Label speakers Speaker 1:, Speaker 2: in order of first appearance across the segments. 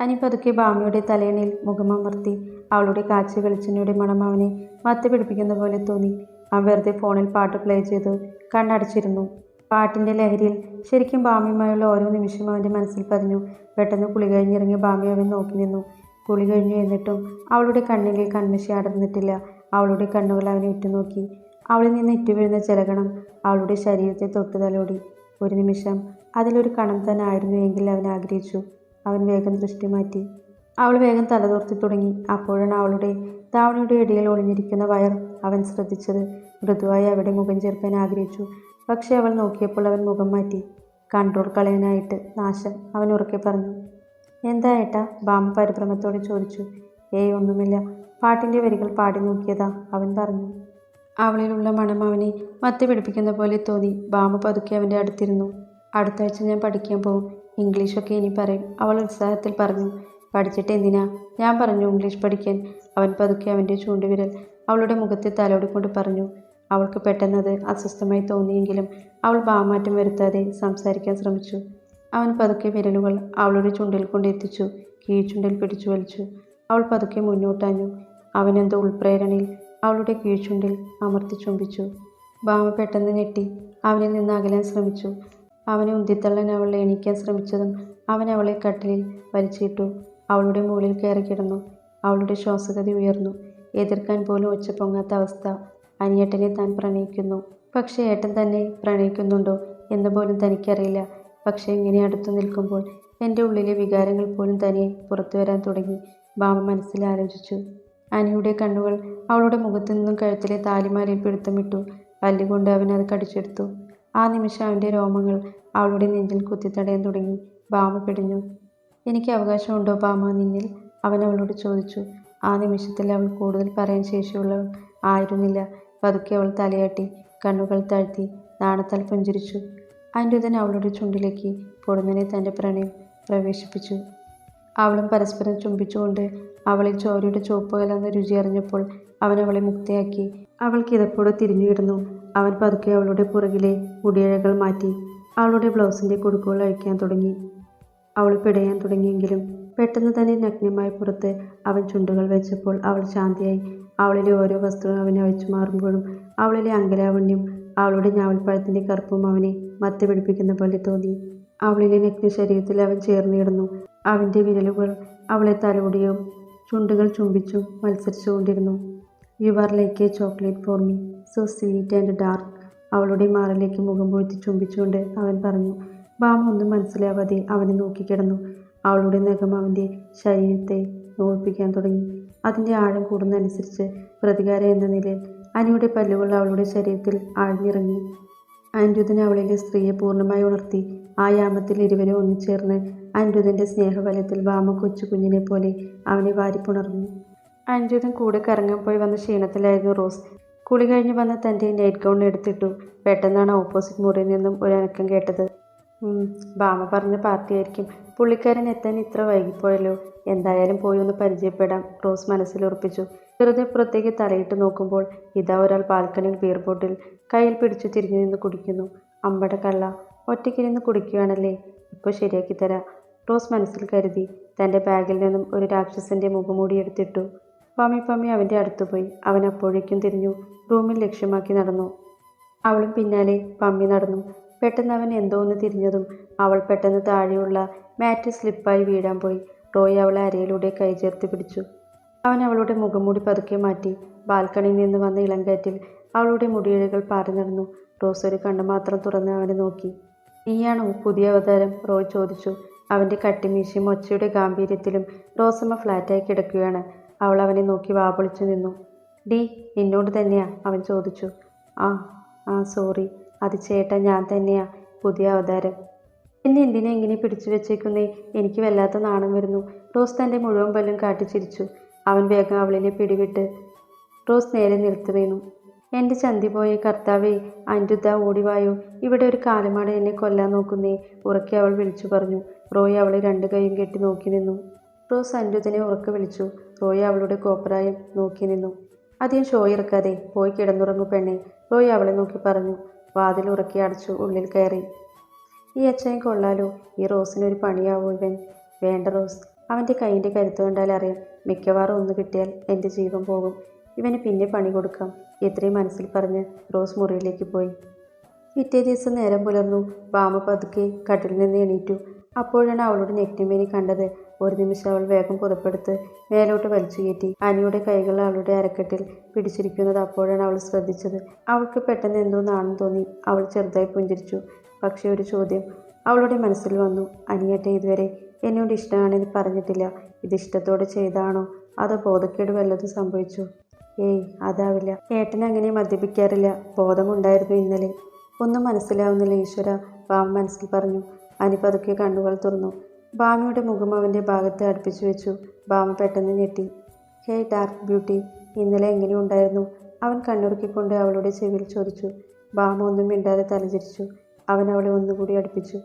Speaker 1: അനി പതുക്കെ ഭാമയുടെ തലയണയിൽ മുഖമമർത്തി അവളുടെ കാച്ച വെളിച്ചെണ്ണയുടെ മണം അവനെ മത്തി പിടിപ്പിക്കുന്ന പോലെ തോന്നി. അവൻ വെറുതെ ഫോണിൽ പാട്ട് പ്ലേ ചെയ്ത് കണ്ണടച്ചിരുന്നു. പാട്ടിന്റെ ലഹരിയിൽ ശരിക്കും ഭാമയുമായുള്ള ഓരോ നിമിഷം അവന്റെ മനസ്സിൽ പതിഞ്ഞു. പെട്ടെന്ന് കുളി കഴിഞ്ഞിറങ്ങിയ ഭാമി അവൻ നോക്കി നിന്നു. കുളി കഴിഞ്ഞു എന്നിട്ടും അവളുടെ കണ്ണിലെ കൺമശി അടർന്നിട്ടില്ല. അവളുടെ കണ്ണുകൾ അവനെ ഉറ്റുനോക്കി. അവളിൽ നിന്ന് ഇറ്റുവീഴുന്ന ചിലകണം അവളുടെ ശരീരത്തെ തൊട്ടു തലോടി ഒരു നിമിഷം അതിലൊരു കണം തന്നെ ആയിരുന്നു എങ്കിൽ അവൻ ആഗ്രഹിച്ചു. അവൻ വേഗം ദൃഷ്ടി മാറ്റി. അവൾ വേഗം തലതോർത്തി തുടങ്ങി. അപ്പോഴാണ് അവളുടെ താവണിയുടെ ഇടയിൽ ഒളിഞ്ഞിരിക്കുന്ന വയർ അവൻ ശ്രദ്ധിച്ചത്. മൃദുവായി അവിടെ മുഖം ചേർക്കാൻ ആഗ്രഹിച്ചു. പക്ഷേ അവൾ നോക്കിയപ്പോൾ അവൻ മുഖം മാറ്റി. കൺട്രോൾ കളയാനായിട്ട് നാശം അവൻ ഉറക്കെ പറഞ്ഞു. എന്താ ഏട്ടാ? ബാമ പരിഭ്രമത്തോടെ ചോദിച്ചു. ഏയ് ഒന്നുമില്ല. പാട്ടിന്റെ വരികൾ പാടി നോക്കിയതാ അവൻ പറഞ്ഞു. അവളിലുള്ള മണം അവനെ മത്തി പിടിപ്പിക്കുന്ന പോലെ തോന്നി. ബാമ പതുക്കെ അവന്റെ അടുത്തിരുന്നു. അടുത്ത ആഴ്ച ഞാൻ പഠിക്കാൻ പോകും ഇംഗ്ലീഷൊക്കെ ഇനി പറയും. അവൾ ഉത്സാഹത്തിൽ പറഞ്ഞു പഠിച്ചിട്ട് എന്തിനാ? ഞാൻ പറഞ്ഞു ഇംഗ്ലീഷ് പഠിക്കാൻ. അവൻ പതുക്കെ അവന്റെ ചൂണ്ടുവിരൽ അവളുടെ മുഖത്തെ തലോടിക്കൊണ്ട് പറഞ്ഞു അവൾക്ക് പെട്ടെന്നത് അസ്വസ്ഥമായി തോന്നിയെങ്കിലും അവൾ ഭാവമാറ്റം വരുത്താതെ സംസാരിക്കാൻ ശ്രമിച്ചു. അവൻ പതുക്കെ വിരലുകൾ അവളുടെ ചുണ്ടിൽ കൊണ്ട് എത്തിച്ചു കീഴ്ചുണ്ടിൽ പിടിച്ചു വലിച്ചു. അവൾ പതുക്കെ മുന്നോട്ടാഞ്ഞു. അവനെന്തോ ഉൾപ്രേരണയിൽ അവളുടെ കീഴ്ചുണ്ടിൽ അമർത്തി ചുംബിച്ചു. ഭാമ പെട്ടെന്ന് ഞെട്ടി അവനിൽ നിന്ന് അകലാൻ ശ്രമിച്ചു. അവനെ ഉന്തിത്തള്ളാൻ അവൾ എണീക്കാൻ ശ്രമിച്ചതും അവൻ അവളെ കട്ടിലിൽ വലിച്ചിട്ടു. അവളുടെ മുകളിൽ കയറി കിടന്നു. അവളുടെ ശ്വാസഗതി ഉയർന്നു. എതിർക്കാൻ പോലും ഒച്ച പൊങ്ങാത്ത അവസ്ഥ അനിയേട്ടനെ താൻ പ്രണയിക്കുന്നു. പക്ഷേ ഏട്ടൻ തന്നെ പ്രണയിക്കുന്നുണ്ടോ എന്ന് പോലും തനിക്കറിയില്ല. പക്ഷേ ഇങ്ങനെ അടുത്തു നിൽക്കുമ്പോൾ എന്റെ ഉള്ളിലെ വികാരങ്ങൾ പോലും തനിയെ പുറത്തു വരാൻ തുടങ്ങി. ബാബ മനസ്സിൽ ആലോചിച്ചു. അനിയുടെ കണ്ണുകൾ അവളുടെ മുഖത്തു നിന്നും കഴുത്തിലെ താലിമാലയിൽ പിടുത്തമിട്ടു. പല്ലുകൊണ്ട് അവൻ അത് കടിച്ചെടുത്തു. ആ നിമിഷം അവന്റെ രോമങ്ങൾ അവളുടെ നെഞ്ചിൽ കുത്തിത്തടയാൻ തുടങ്ങി. ഭാമ പിടിഞ്ഞു. എനിക്ക് അവകാശമുണ്ടോ ഭാമ നിന്നിൽ. അവൻ അവളോട് ചോദിച്ചു. ആ നിമിഷത്തിൽ അവൾ കൂടുതൽ പറയാൻ ശേഷിയുള്ളവൾ ആയിരുന്നില്ല. പതുക്കെ അവൾ തലയാട്ടി കണ്ണുകൾ താഴ്ത്തി നാണത്താൽ പുഞ്ചിരിച്ചു. അനിരുദ്ധൻ അവളുടെ ചുണ്ടിലേക്ക് പൊടുന്നനെ തന്റെ പ്രണയം പ്രവേശിപ്പിച്ചു. അവളും പരസ്പരം ചുംബിച്ചുകൊണ്ട് അവളിൽ ചോരയുടെ ചുവപ്പ് കലർന്ന രുചി അറിഞ്ഞപ്പോൾ അവൻ അവളെ മുക്തയാക്കി. അവൾ കിതപ്പോടെ തിരിഞ്ഞു കിടന്നു. അവൻ പതുക്കെ അവളുടെ പുറകിലെ മുടിയഴകൾ മാറ്റി അവളുടെ ബ്ലൗസിന്റെ കുടുക്കുകൾ അഴിക്കാൻ തുടങ്ങി. അവൾ പിടയാൻ തുടങ്ങിയെങ്കിലും പെട്ടെന്ന് തന്നെ നഗ്നമായി പുറത്ത് അവൻ ചുണ്ടുകൾ വെച്ചപ്പോൾ അവൾ ശാന്തിയായി. അവളിലെ ഓരോ വസ്തുവും അവനെ അഴിച്ചു മാറുമ്പോഴും അവളിലെ അങ്കലാവണ്യം അവളുടെ ഞാവൽപ്പഴത്തിന്റെ കറുപ്പും അവനെ മത്തി പിടിപ്പിക്കുന്ന പോലെ തോന്നി. അവളിലെ നഗ്ന ശരീരത്തിൽ അവൻ ചേർന്ന് കിടന്നു. അവന്റെ വിരലുകൾ അവളെ തലോടിയും ചുണ്ടുകൾ ചുംബിച്ചും മത്സരിച്ചുകൊണ്ടിരുന്നു. You are like a chocolate for me. So sweet and dark അവളുടെ മാറിലേക്ക് മുഖം പൊഴുത്തി ചുംബിച്ചുകൊണ്ട് അവൻ പറഞ്ഞു ബാമ ഒന്നും മനസ്സിലാവാതെ അവനെ നോക്കിക്കിടന്നു. അവളുടെ നഖം അവന്റെ ശരീരത്തെ നോവിപ്പിക്കാൻ തുടങ്ങി. അതിന്റെ ആഴം കൂടുന്നതനുസരിച്ച് പ്രതികാരം എന്ന നിലയിൽ അനിയുടെ പല്ലുകൾ അവളുടെ ശരീരത്തിൽ ആഴ്ന്നിറങ്ങി. അനിരുദ്ധൻ അവളിലെ സ്ത്രീയെ പൂർണമായി ഉണർത്തി. ആ യാമത്തിൽ ഇരുവരും ഒന്നിച്ചേർന്ന് അനിരുദ്ധന്റെ സ്നേഹബലത്തിൽ വാമ കൊച്ചു കുഞ്ഞിനെ പോലെ അവനെ വാരിപ്പുണർന്നു. അനിരുദ്ധൻ കൂടെ കറങ്ങാൻ പോയി വന്ന ക്ഷീണത്തിലായിരുന്നു റോസ്. കുളി കഴിഞ്ഞ് വന്ന തന്റെ നൈറ്റ് ഗൗൺ എടുത്തിട്ടു. പെട്ടെന്നാണ് ഓപ്പോസിറ്റ് മുറിയിൽ നിന്നും ഒരു അനക്കം കേട്ടത്. ബാമ പറഞ്ഞ പാർട്ടിയായിരിക്കും. പുള്ളിക്കാരൻ എത്താൻ ഇത്ര വൈകിപ്പോയല്ലോ. എന്തായാലും പോയി ഒന്ന് പരിചയപ്പെടാം റോസ് മനസ്സിൽ ഉറപ്പിച്ചു. വെറുതെ പുറത്തേക്ക് തലയിട്ട് നോക്കുമ്പോൾ ഇതാ ഒരാൾ ബാൽക്കണിയിൽ ബീർ ബോട്ടിൽ കയ്യിൽ പിടിച്ചു തിരിഞ്ഞു നിന്ന് കുടിക്കുന്നു. അമ്പട കള്ള ഒറ്റയ്ക്കിരുന്ന് കുടിക്കുകയാണല്ലേ? ഇപ്പോൾ ശരിയാക്കി തരാം. റോസ് മനസ്സിൽ കരുതി. തന്റെ ബാഗിൽ നിന്നും ഒരു രാക്ഷസന്റെ മുഖമൂടി എടുത്തിട്ടു. പമ്മി പമ്മി അവന്റെ അടുത്ത് പോയി. അവൻ അപ്പോഴേക്കും തിരിഞ്ഞു റൂമിൽ ലക്ഷ്യമാക്കി നടന്നു. അവളും പിന്നാലെ പമ്മി നടന്നു. പെട്ടെന്ന് അവൻ എന്തോ ഒന്ന് തിരിഞ്ഞതും അവൾ പെട്ടെന്ന് താഴെയുള്ള മാറ്റ് സ്ലിപ്പായി വീഴാൻ പോയി. റോയ് അവളെ അരയിലൂടെ കൈ ചേർത്ത് പിടിച്ചു. അവൻ അവളുടെ മുഖംമൂടി പതുക്കെ മാറ്റി. ബാൽക്കണിയിൽ നിന്ന് വന്ന ഇളങ്കാറ്റിൽ അവളുടെ മുടിയിഴകൾ പാറി നടന്നു. റോസ് ഒരു കണ്ണ് മാത്രം തുറന്ന് അവനെ നോക്കി. നീയാണോ പുതിയ അവതാരം? റോയ് ചോദിച്ചു. അവന്റെ കട്ടിമീശയും ഒച്ചയുടെ ഗാംഭീര്യത്തിലും റോസമ്മ ഫ്ലാറ്റായി കിടക്കുകയാണ്. അവൾ അവനെ നോക്കി വാപൊളിച്ചു നിന്നു. ഡി നിന്നോട് തന്നെയാ അവൻ ചോദിച്ചു. ആ ആ സോറി. അത് ചേട്ടാ ഞാൻ തന്നെയാ. പുതിയ അവതാരം. എന്നെ എന്തിനെ ഇങ്ങനെ പിടിച്ചു വെച്ചേക്കുന്നേ? എനിക്ക് വല്ലാത്ത നാണം വരുന്നു. റോസ് തന്റെ മുഴുവൻ പല്ലും കാട്ടിച്ചിരിച്ചു അവൻ വേഗം അവളിനെ പിടിവിട്ട് റോസ് നേരെ നിർത്തു വീണു. എന്റെ ചന്തി പോയ കർത്താവേ അനിരുദ്ധ ഓടിവായോ ഇവിടെ ഒരു കാലമാട് എന്നെ കൊല്ലാൻ നോക്കുന്നേ. ഉറക്കെ അവൾ വിളിച്ചു പറഞ്ഞു. റോയ് അവളെ രണ്ട് കൈയും കെട്ടി നോക്കി നിന്നു. റോസ് അനിരുദ്ധനെ ഉറക്കെ വിളിച്ചു. റോയ് അവളുടെ കോപ്പറായും നോക്കി നിന്നു. അധികം ഷോ ഇറക്കാതെ പോയി കിടന്നുറങ്ങു പെണ്ണെ റോയ് അവളെ നോക്കി പറഞ്ഞു. വാതിൽ ഉറക്കി അടച്ചു ഉള്ളിൽ കയറി. ഈ അച്ഛനെ കൊള്ളാലോ. ഈ റോസിനൊരു പണിയാവോ ഇവൻ? വേണ്ട റോസ്. അവന്റെ കൈയിന്റെ കരുത്ത് കണ്ടാൽ അറിയാം. മിക്കവാറും ഒന്ന് കിട്ടിയാൽ എന്റെ ജീവൻ പോകും. ഇവന് പിന്നെ പണി കൊടുക്കാം ഇത്രയും മനസ്സിൽ പറഞ്ഞ് റോസ് മുറിയിലേക്ക് പോയി. പിറ്റേ ദിവസം നേരം പുലർന്നു. വാമ പതുക്കെ കട്ടിൽ നിന്ന് എണീറ്റു. അപ്പോഴാണ് അവളുടെ നെറ്റിമേനി കണ്ടത്. ഒരു നിമിഷം അവൾ വേഗം പുതപ്പെടുത്ത് മേലോട്ട് വലിച്ചു കയറ്റി. അനിയുടെ കൈകൾ അവളുടെ അരക്കെട്ടിൽ പിടിച്ചിരിക്കുന്നത് അപ്പോഴാണ് അവൾ ശ്രദ്ധിച്ചത്. അവൾക്ക് പെട്ടെന്ന് എന്തോ നാണം തോന്നി. അവൾ ചെറുതായി പുഞ്ചിരിച്ചു. പക്ഷേ ഒരു ചോദ്യം അവളുടെ മനസ്സിൽ വന്നു. അനിയട്ടെ ഇതുവരെ എന്നോട് ഇഷ്ടമാണെന്ന് പറഞ്ഞിട്ടില്ല. ഇത് ഇഷ്ടത്തോടെ ചെയ്താണോ അതോ ബോധക്കേട് വല്ലതും സംഭവിച്ചു? ഏയ് അതാവില്ല. ഏട്ടൻ അങ്ങനെ മദ്യപിക്കാറില്ല. ബോധമുണ്ടായിരുന്നു ഇന്നലെ. ഒന്നും മനസ്സിലാവുന്നില്ല ഈശ്വര. പാവം മനസ്സിൽ പറഞ്ഞു. അനി പതുക്കെ കണ്ണുകൾ തുറന്നു. ബാമയുടെ മുഖം അവന്റെ ഭാഗത്ത് അടുപ്പിച്ചു വെച്ചു. ബാമ പെട്ടെന്ന് ഞെട്ടി. ഹേ ഡാർക്ക് ബ്യൂട്ടി ഇന്നലെ എങ്ങനെ ഉണ്ടായിരുന്നു? അവൻ കണ്ണുറുക്കിക്കൊണ്ട് അവളുടെ ചെവിയിൽ ചോദിച്ചു. ബാമ ഒന്നും മിണ്ടാതെ തലചരിച്ചു. അവൻ അവളെ ഒന്നുകൂടി അടുപ്പിച്ചു.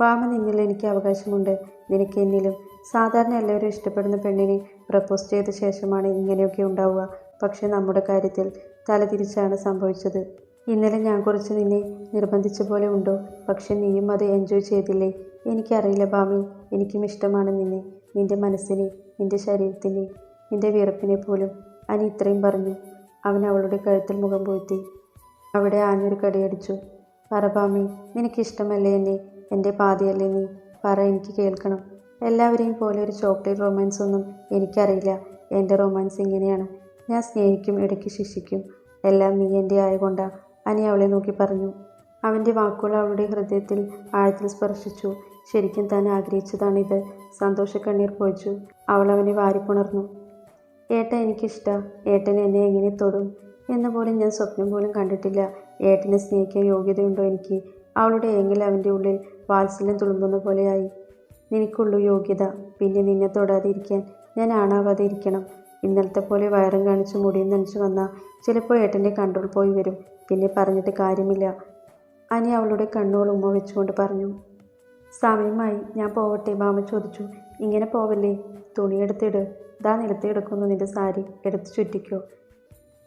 Speaker 1: ബാമ നിന്നിൽ എനിക്ക് അവകാശമുണ്ട്. നിനക്ക് എന്നിലും. സാധാരണ എല്ലാവരും ഇഷ്ടപ്പെടുന്ന പെണ്ണിനെ പ്രപ്പോസ് ചെയ്ത ശേഷമാണ് ഇങ്ങനെയൊക്കെ ഉണ്ടാവുക. പക്ഷെ നമ്മുടെ കാര്യത്തിൽ തലതിരിച്ചാണ് സംഭവിച്ചത്. ഇന്നലെ ഞാൻ കുറച്ച് നിന്നെ നിർബന്ധിച്ച പോലെ ഉണ്ടോ? പക്ഷെ നീയും അത് എൻജോയ് ചെയ്തില്ലേ? എനിക്കറിയില്ല ബാമി. എനിക്കും ഇഷ്ടമാണ് നിന്നെ. നിന്റെ മനസ്സിനെ നിന്റെ ശരീരത്തിനെ നിന്റെ വിയർപ്പിനെ പോലും അനി ഇത്രയും പറഞ്ഞു. അവൻ അവളുടെ കഴുത്തിൽ മുഖം പൂഴ്ത്തി. അവിടെ ആനൊരു കടിയടിച്ചു പറ ബാമി നിനക്കിഷ്ടമല്ലേ എന്നെ? എന്റെ പാതിയല്ലേ നീ? പറ എനിക്ക് കേൾക്കണം. എല്ലാവരെയും പോലെ ഒരു ചോക്ലേറ്റ് റൊമാൻസ് ഒന്നും എനിക്കറിയില്ല. എന്റെ റൊമാൻസ് ഇങ്ങനെയാണ്. ഞാൻ സ്നേഹിക്കും ഇടയ്ക്ക് ശിക്ഷിക്കും. എല്ലാം നീ എന്റെ ആയകൊണ്ടാ അനി അവളെ നോക്കി പറഞ്ഞു. അവന്റെ വാക്കുകൾ അവളുടെ ഹൃദയത്തിൽ ആഴത്തിൽ സ്പർശിച്ചു. ശരിക്കും താൻ ആഗ്രഹിച്ചതാണിത്. സന്തോഷക്കണ്ണീർ പൊഴിച്ചു. അവൾ അവനെ വാരിപ്പുണർന്നു. ഏട്ട എനിക്കിഷ്ട. ഏട്ടൻ എന്നെ എങ്ങനെ തൊടും? എന്ന പോലും ഞാൻ സ്വപ്നം പോലും കണ്ടിട്ടില്ല. ഏട്ടനെ സ്നേഹിക്കാൻ യോഗ്യതയുണ്ടോ എനിക്ക്? അവളുടെ എങ്കിൽ അവന്റെ ഉള്ളിൽ വാത്സല്യം തുളുമ്പുന്ന പോലെയായി. നിനക്കുള്ളൂ യോഗ്യത. പിന്നെ നിന്നെ തൊടാതെ ഇരിക്കാൻ ഞാൻ ആണാവാതെ ഇരിക്കണം. ഇന്നലത്തെ പോലെ വയറും കാണിച്ച് മുടിയും നനച്ച് വന്നാൽ ചിലപ്പോൾ ഏട്ടന്റെ കൺട്രോൾ പോയി വരും. പിന്നെ പറഞ്ഞിട്ട് കാര്യമില്ല. അനി അവളുടെ കണ്ണുകൾ ഉമ്മ വെച്ചുകൊണ്ട് പറഞ്ഞു. സമയമായി. ഞാൻ പോവട്ടെ മാമ ചോദിച്ചു. ഇങ്ങനെ പോവല്ലേ? തുണിയെടുത്തിട്. ദാ നിലത്ത് എടുക്കുന്നു നിന്റെ സാരി. എടുത്ത് ചുറ്റിക്കോ.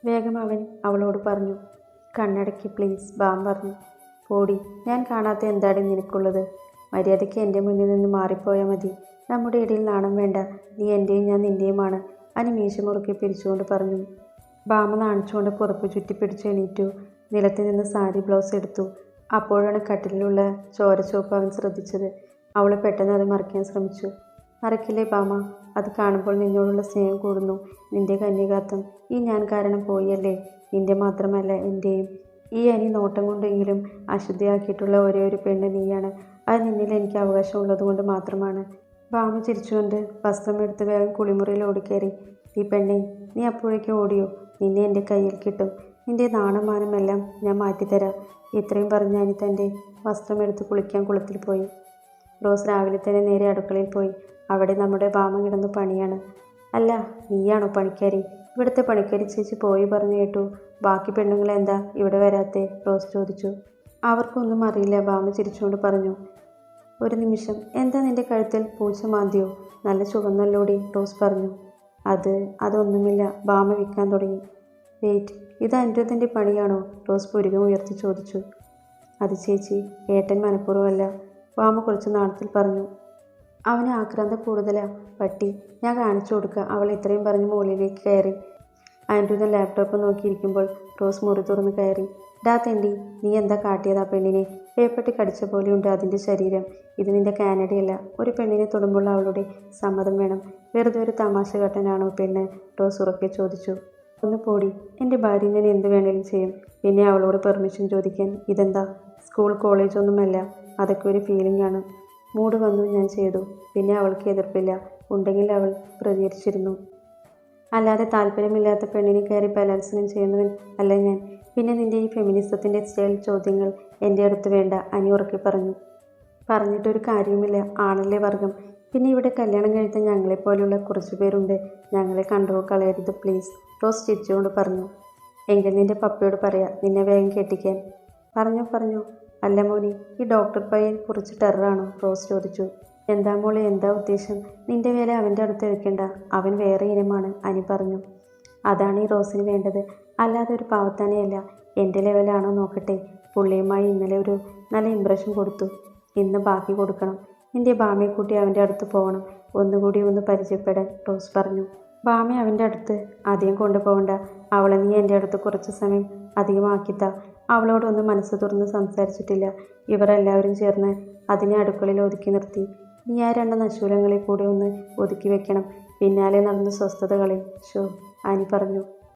Speaker 1: വേഗം അവൻ അവളോട് പറഞ്ഞു. കണ്ണടക്കി പ്ലീസ് ബാം പറഞ്ഞു. പോടി ഞാൻ കാണാത്ത എന്താണ് നിനക്കുള്ളത്? മര്യാദയ്ക്ക് എന്റെ മുന്നിൽ നിന്ന് മാറിപ്പോയാൽ മതി. നമ്മുടെ ഇടയിൽ നാണം വേണ്ട. നീ എന്റെയും ഞാൻ നിന്റെയുമാണ് അനി മീശമുറുക്കി പിരിച്ചുകൊണ്ട് പറഞ്ഞു. ബാമ നാണിച്ചുകൊണ്ട് പുറപ്പ് ചുറ്റിപ്പിടിച്ച് എണീറ്റു. നിലത്ത് നിന്ന് സാരി ബ്ലൗസ് എടുത്തു. അപ്പോഴാണ് കട്ടിലുള്ള ചോരച്ചോപ്പ് അവൻ ശ്രദ്ധിച്ചത്. അവൾ പെട്ടെന്ന് അത് മറയ്ക്കാൻ ശ്രമിച്ചു. മറക്കില്ലേ ബാമ? അത് കാണുമ്പോൾ നിന്നോടുള്ള സ്നേഹം കൂടുന്നു. നിന്റെ കന്യകാത്വം ഈ ഞാൻ കാരണം പോയല്ലേ? നിന്റെ മാത്രമല്ല എന്റെയും ഈ അനി നോട്ടം കൊണ്ടെങ്കിലും അശുദ്ധിയാക്കിയിട്ടുള്ള ഒരേ ഒരു പെണ്ണ് നീയാണ്. അത് നിന്നിൽ എനിക്ക് അവകാശമുള്ളത് കൊണ്ട് മാത്രമാണ്. ബാമ ചിരിച്ചുകൊണ്ട് വസ്ത്രം വസ്ത്രമെടുത്ത് വേഗം കുളിമുറിയിൽ ഓടിക്കയറി. ഈ പെണ്ണെ നീ അപ്പോഴേക്കും ഓടിയോ? നിന്നെ എന്റെ കയ്യിൽ കിട്ടും. നിന്റെ നാണമാനമെല്ലാം ഞാൻ മാറ്റിത്തരാം. ഇത്രയും പറഞ്ഞ് അനി തന്റെ വസ്ത്രമെടുത്ത് കുളിക്കാൻ കുളത്തിൽ പോയി. റോസ് രാവിലെ തന്നെ നേരെ അടുക്കളയിൽ പോയി. അവിടെ നമ്മുടെ ബാമ കിടന്ന് പണിയാണ്. അല്ല നീയാണോ പണിക്കാരി? ഇവിടുത്തെ പണിക്കാരി ചേച്ചി പോയി പറഞ്ഞു കേട്ടു. ബാക്കി പെണ്ണുങ്ങൾ എന്താ ഇവിടെ വരാത്തെ? റോസ് ചോദിച്ചു. അവർക്കൊന്നും അറിയില്ല ബാമ ചിരിച്ചുകൊണ്ട് പറഞ്ഞു. ഒരു നിമിഷം എന്താ നിന്റെ കഴുത്തിൽ പൂച്ച മാന്തിയോ? നല്ല ചുവന്നല്ലോടി റോസ് പറഞ്ഞു. അത് അതൊന്നുമില്ല ബാമ വിൽക്കാൻ തുടങ്ങി. വെയിറ്റ് ഇത് അനിരുദ്ധന്റെ പണിയാണോ? റോസ് പുരികം ഉയർത്തി ചോദിച്ചു. അത് ചേച്ചി ഏട്ടൻ മനഃപൂർവമല്ല വാമ കുറച്ച് നാളത്തിൽ പറഞ്ഞു. അവന് ആക്രാന്ത കൂടുതലാ പട്ടി. ഞാൻ കാണിച്ചു കൊടുക്കുക അവൾ ഇത്രയും പറഞ്ഞ് മുകളിലേക്ക് കയറി. ആൻഡ്രൂതൻ ലാപ്ടോപ്പ് നോക്കിയിരിക്കുമ്പോൾ റോസ് മുറി തുറന്ന് കയറി. ഡാ തെണ്ടി നീ എന്താ കാട്ടിയതാ പെണ്ണിനെ? പേപ്പട്ടി കടിച്ച പോലെയുണ്ട് അതിന്റെ ശരീരം. ഇത് നിന്റെ കാനഡയല്ല. ഒരു പെണ്ണിനെ തൊടുമ്പോൾ അവളുടെ സമ്മതം വേണം. വെറുതെ ഒരു തമാശ കട്ടനാണോ പെണ്ണ്? റോസ് ഉറക്കെ ചോദിച്ചു. ഒന്ന് പോടി എന്റെ ഭാര്യ ഞാൻ എന്ത് വേണേലും ചെയ്യും. പിന്നെ അവളോട് പെർമിഷൻ ചോദിക്കാൻ ഇതെന്താ? സ്കൂൾ കോളേജൊന്നുമല്ല അതൊക്കെ ഒരു ഫീലിംഗ് ആണ്. മൂഡ് വന്നു ഞാൻ ചെയ്തു. പിന്നെ അവൾക്ക് എതിർപ്പില്ല. ഉണ്ടെങ്കിൽ അവൾ പ്രതികരിച്ചിരുന്നു. അല്ലാതെ താല്പര്യമില്ലാത്ത പെണ്ണിനെ കയറി ബലാത്സംഗം ചെയ്യുന്നവൻ അല്ല ഞാൻ. പിന്നെ നിന്റെ ഈ ഫെമിനിസത്തിന്റെ സ്റ്റൈൽ ചോദ്യങ്ങൾ എന്റെ അടുത്ത് വേണ്ട അനി ഉറക്കി പറഞ്ഞു. പറഞ്ഞിട്ടൊരു കാര്യവുമില്ല. ആണല്ലേ വർഗം? പിന്നെ ഇവിടെ കല്യാണം കഴിച്ച ഞങ്ങളെപ്പോലെയുള്ള കുറച്ച് പേരുണ്ട്. ഞങ്ങളെ കൺട്രോൾ കളയരുത് പ്ലീസ് റോസ് ചിരിച്ചുകൊണ്ട് പറഞ്ഞു. എങ്കിൽ നിന്റെ പപ്പയോട് പറയാം നിന്നെ വേഗം കെട്ടിക്കാൻ. പറഞ്ഞു പറഞ്ഞു. അല്ല മോനി ഈ ഡോക്ടർ പയ്യൻ കുറച്ച് ടെററാണോ റോസ് ചോദിച്ചു. എന്താ മോളെ എന്താ ഉദ്ദേശം? നിന്റെ വേല അവന്റെ അടുത്ത് വെക്കണ്ട. അവൻ വേറെ ഇനമാണ് അനി പറഞ്ഞു. അതാണ് ഈ റോസിന് വേണ്ടത്. അല്ലാതെ ഒരു പാവത്താനെയല്ല എന്റെ ലെവലാണോ നോക്കട്ടെ. പുള്ളിയുമായി ഇന്നലെ ഒരു നല്ല ഇമ്പ്രഷൻ കൊടുത്തു. ഇന്ന് ബാക്കി കൊടുക്കണം. നിന്റെ ബാമയെക്കൂട്ടി അവന്റെ അടുത്ത് പോകണം. ഒന്നുകൂടി ഒന്ന് പരിചയപ്പെടാൻ റോസ് പറഞ്ഞു. ബാമ അവന്റെ അടുത്ത് അധികം കൊണ്ടുപോകണ്ട. അവളെ നീ എന്റെ അടുത്ത് കുറച്ച് സമയം അധികമാക്കിത്ത. അവളോടൊന്നും മനസ്സ് തുറന്ന് സംസാരിച്ചിട്ടില്ല. ഇവർ എല്ലാവരും ചേർന്ന് അതിനെ അടുക്കളയിൽ ഒതുക്കി നിർത്തി. നീ ആ രണ്ട് നശൂലങ്ങളെ കൂടി ഒന്ന് ഒതുക്കി വെക്കണം. പിന്നാലെ നടന്ന സ്വസ്ഥതകളിൽ ഷോ ആനി പറഞ്ഞു.